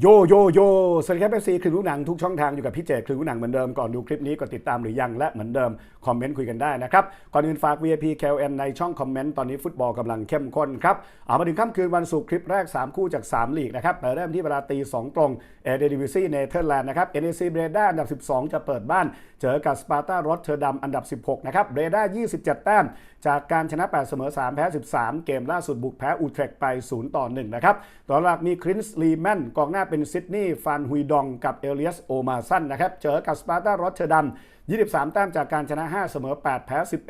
โยโยโยสวัสดีครับเอฟซีคลืนรู้หนังทุกช่องทางอยู่กับพี่เจคลืนรู้หนังเหมือนเดิมก่อนดูคลิปนี้กดติดตามหรือยังและเหมือนเดิม คอมเมนต์คุยกันได้นะครับ ก่อนอื่นฝาก VIP KLN ในช่องคอมเมนต์ตอนนี้ฟุตบอลกำลังเข้มข้นครับเอามาถึงค่ำคืนวันศุกร์คลิปแรก 3 คู่จาก 3 ลีกนะครับเริ่มที่เวลาตี2ตรงเอเดดิวิซีเนเธอร์แลนด์นะครับ NEC เบรด้าอันดับ 12 จะเปิดบ้าน เจอกับสปาร์ตารอตเทอร์ดัมอันดับ 16 นะครับเบรด้า27 แต้ม จากการชนะ 8 เสมอ 3 แพ้ 13 เกมล่าสุดบุกแพ้อูเทรกไป0ต่อ1นะครับตัวหลักมีครินส์ลีแมนกองหน้าเป็นซิดนีย์ฟานฮุยดองกับเอเลียสโอมาซันนะครับเจอกับสปาร์ตารอตเทอร์ดัม 23 แต้มจากการชนะ 5 เสมอ 8 แพ้ 11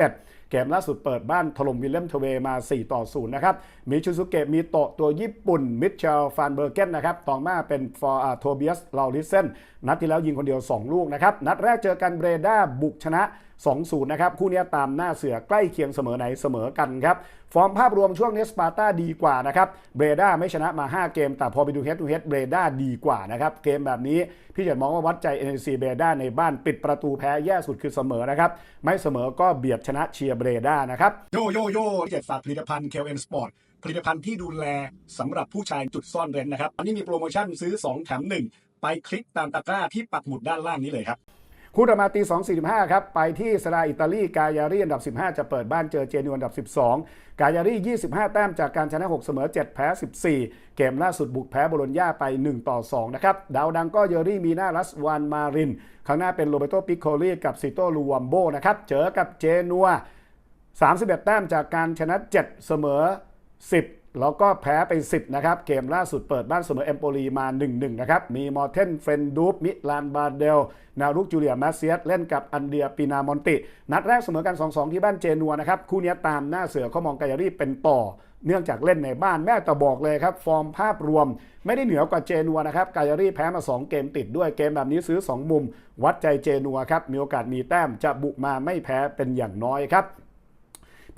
เกมล่าสุดเปิดบ้านถล่มวิลเลมเทเวมา 4 ต่อ 0 นะครับมีชูซุเกะมีโตะตัวญี่ปุ่น มิเชลฟานเบอร์เกนนะครับตองมาเป็นฟอร์โทเบียสลาลิเซนนัดที่แล้วยิงคนเดียว 2 ลูกนะครับ นัดแรกเจอกันเบรด้าบุกชนะ2-0 นะครับ คู่นี้ตามหน้าเสือใกล้เคียงเสมอไหนเสมอกันครับ ฟอร์มภาพรวมช่วงนี้สปาร์ตาดีกว่านะครับ เบรด้าไม่ชนะมา 5 เกม แต่พอไปดูเฮดทูเฮดเบรด้าดีกว่านะครับ เกมแบบนี้พี่จะมองว่าวัดใจ NC เบรด้าในบ้านปิดประตูแพ้แย่สุดคือเสมอนะครับ ไม่เสมอก็เบียดชนะเชียร์เบรด้านะครับ โยโยโย่เจ็ดฝากผลิตภัณฑ์ KLN Sport ผลิตภัณฑ์ที่ดูแลสำหรับผู้ชายจุดซ่อนเร้นนะครับอันนี้มีโปรโมชั่นซื้อ 2 แถม 1 ไปคลิกตามตะกร้าที่ปักหมุดด้านล่างนี้เลยครับ คู่ต่อมาตี 2.45 ครับ ไปที่สลาอิตาลี กายารีอันดับ 15 จะเปิดบ้านเจอเจนัวอันดับ 12 กายารี 25 แต้มจากการชนะ 6 เสมอ 7 แพ้ 14 เกมล่าสุดบุกแพ้โบโลญญาไป 1 ต่อ 2 นะครับ ดาวดังก็เยอรี่มีนารัสวานมาริน ข้างหน้าเป็นโรเบโตปิโคลีกับซิโตลูวัมโบนะครับ เจอกับเจนัว 31 แต้มจากการชนะ 7 เสมอ 10 แล้วก็แพ้ไป 10 นะครับ เกมล่าสุดเปิดบ้านเสมอเอมโปลีมา 1-1 นะครับ มีมอร์เทนเฟรนดูปมิลานบาเดล นารุกจูเลียมาเซียสเล่นกับอันเดียปินามอนติ นัดแรกเสมอกัน 2-2 ที่บ้านเจนัวนะครับ คู่นี้ตามหน้าเสือเขามองกายารีเป็นต่อ เนื่องจากเล่นในบ้านแม่แต่บอกเลยครับ ฟอร์มภาพรวม ไม่ได้เหนือกว่าเจนัวนะครับกายารีแพ้มา 2 เกมติดด้วยเกมแบบนี้ซื้อ 2 มุม วัดใจเจนัวครับมีโอกาสมีแต้มจะบุกมาไม่แพ้เป็นอย่างน้อยครับ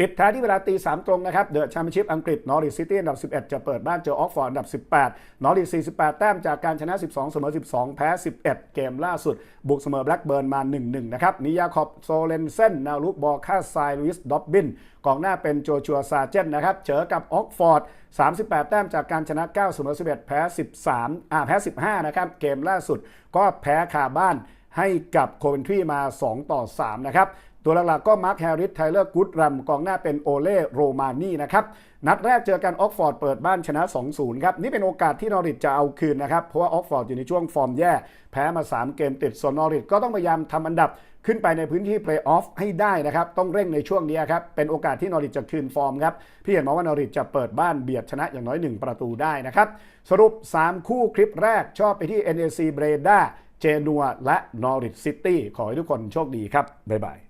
ปิดท้ายที่เวลาตีสามตรงนะครับเดอะแชมเปี้ยนชิพอังกฤษนอริสซิตี้อันดับ 11 จะเปิดบ้านเจอออกฟอร์ดอันดับ 18 นอริส48 แต้มจากการชนะ 12 เสมอ 12 แพ้ 11 เกมล่าสุด บุกเสมอแบล็กเบิร์นมา 1-1 นะครับนิยาคอบโซเลนเซนนาลุกบอลค่าไซลุยส์ด็อบบินกองหน้าเป็นโจชัวซาเจนนะครับเจอกับออกฟอร์ด 38 แต้มจากการชนะ 9 เสมอ 11 แพ้ 13 อ่าแพ้ 15 นะครับ เกมล่าสุดก็แพ้คาบ้านให้กับโคเวนทรีมา 2 ต่อ 3 นะครับ ตัวหลักๆก็มาร์คแฮร์ริสไทเลอร์กูดรัมกองหน้าเป็นโอเล่โรมานี่นะครับ นัดแรกเจอกันออกฟอร์ดเปิดบ้านชนะ 2-0 ครับ นี่เป็นโอกาสที่นอริทจะเอาคืนนะครับ เพราะว่าออกฟอร์ดอยู่ในช่วงฟอร์มแย่ แพ้มา 3 เกมติดส่วนนอริทก็ต้องพยายามทำอันดับขึ้นไปในพื้นที่เพลย์ออฟให้ได้นะครับ ต้องเร่งในช่วงนี้ครับ เป็นโอกาสที่นอริทจะคืนฟอร์มครับ พี่เห็นมาว่านอริทจะเปิดบ้านเบียดชนะอย่างน้อย 1 ประตูได้นะครับ สรุป 3 คู่คลิปแรกชอบไปที่ NAC เบรด้าเจนัวและนอริทซิตี้ขอให้ทุกคนโชคดีครับบ๊ายบาย